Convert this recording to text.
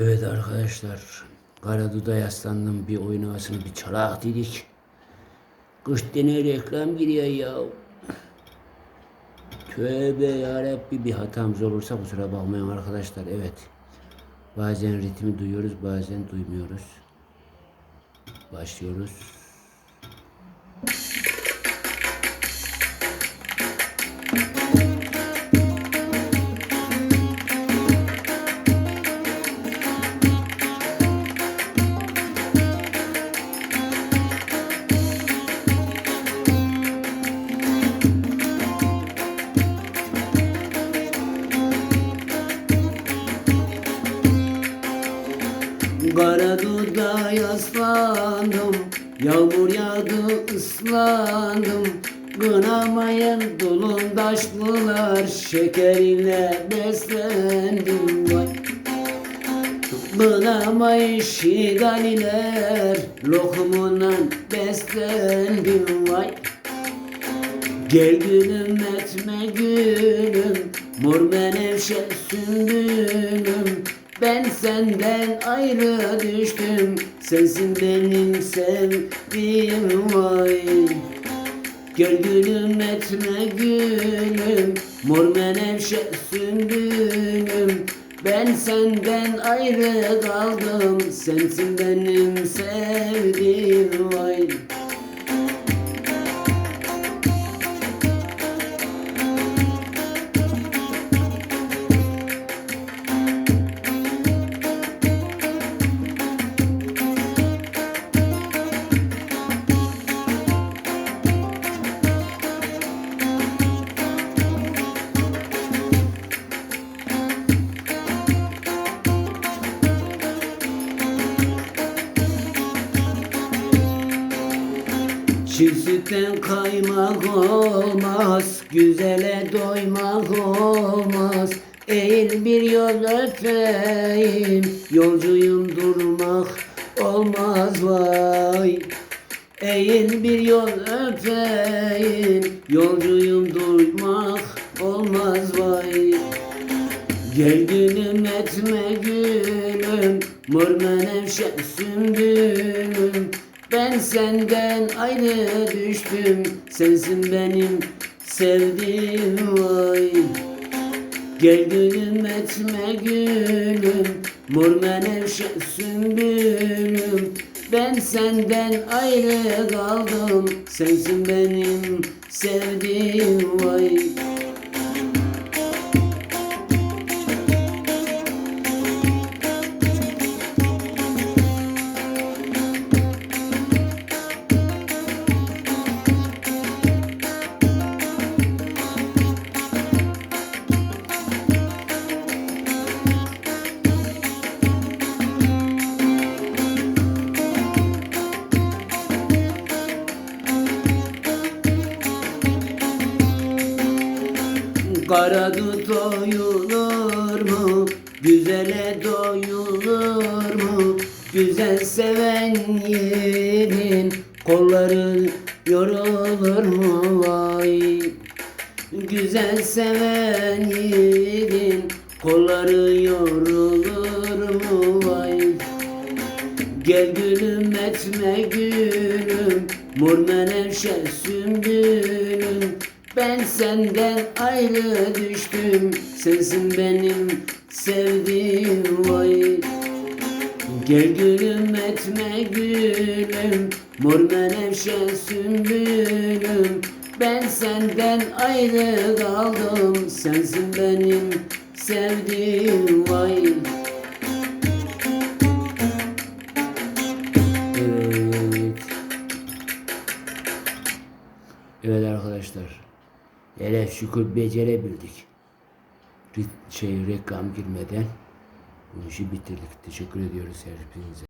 Evet arkadaşlar, Karadu'da yaslandım bir oyun bir çalak dedik. Kış dene reklam giriyor ya. Tövbe yarabbi bir hatamız olursa kusura bakmayın arkadaşlar. Evet. Bazen ritmi duyuyoruz bazen duymuyoruz. Başlıyoruz. Karadu'da yaslandım Yağmur yağdı ıslandım. Kınamayan dolundaşlılar Şekerine beslendim. Vay. Kınamayın şigaliler Lokumundan beslendim. Vay. Gel gülüm etme gülüm Mor menevşe sümbülüm Ben senden ayrı düştüm. Sensin benim sevdiğim vay Gel gülüm etme gülüm. Mor menevşe sümbülüm. Ben senden ayrı kaldım Sensin benim sevdiğim Çiğ sütten kaymak olmaz, güzele doymak olmaz. Eğil bir yol öpeyim, yolcuyum durmak olmaz vay. Eğil bir yol öpeyim, yolcuyum durmak olmaz vay. Gel gülüm etme gülüm Mor menevşe sümbülüm Ben senden ayrı düştüm Sensin benim sevdiğim vay. Gel gülüm etme gülüm Mor menevşe sümbülüm Ben senden ayrı kaldım Sensin benim sevdiğim vay Karadu doyulur mu? Güzele doyulur mu? Güzel seven yerin kolları yorulur mu vay? Güzel seven yerin kolları yorulur mu vay? Gel gülüm etme gülüm Mor menevşe sümbülüm Ben senden ayrı düştüm Sensin benim sevdiğim vay Gel gülüm etme gülüm Mor menevşe sümbülüm Ben senden ayrı kaldım Sensin benim sevdiğim vay Evet. Evet arkadaşlar. Hele şükür becerebildik. Şey reklam girmeden bu işi bitirdik. Teşekkür ediyoruz hepinize.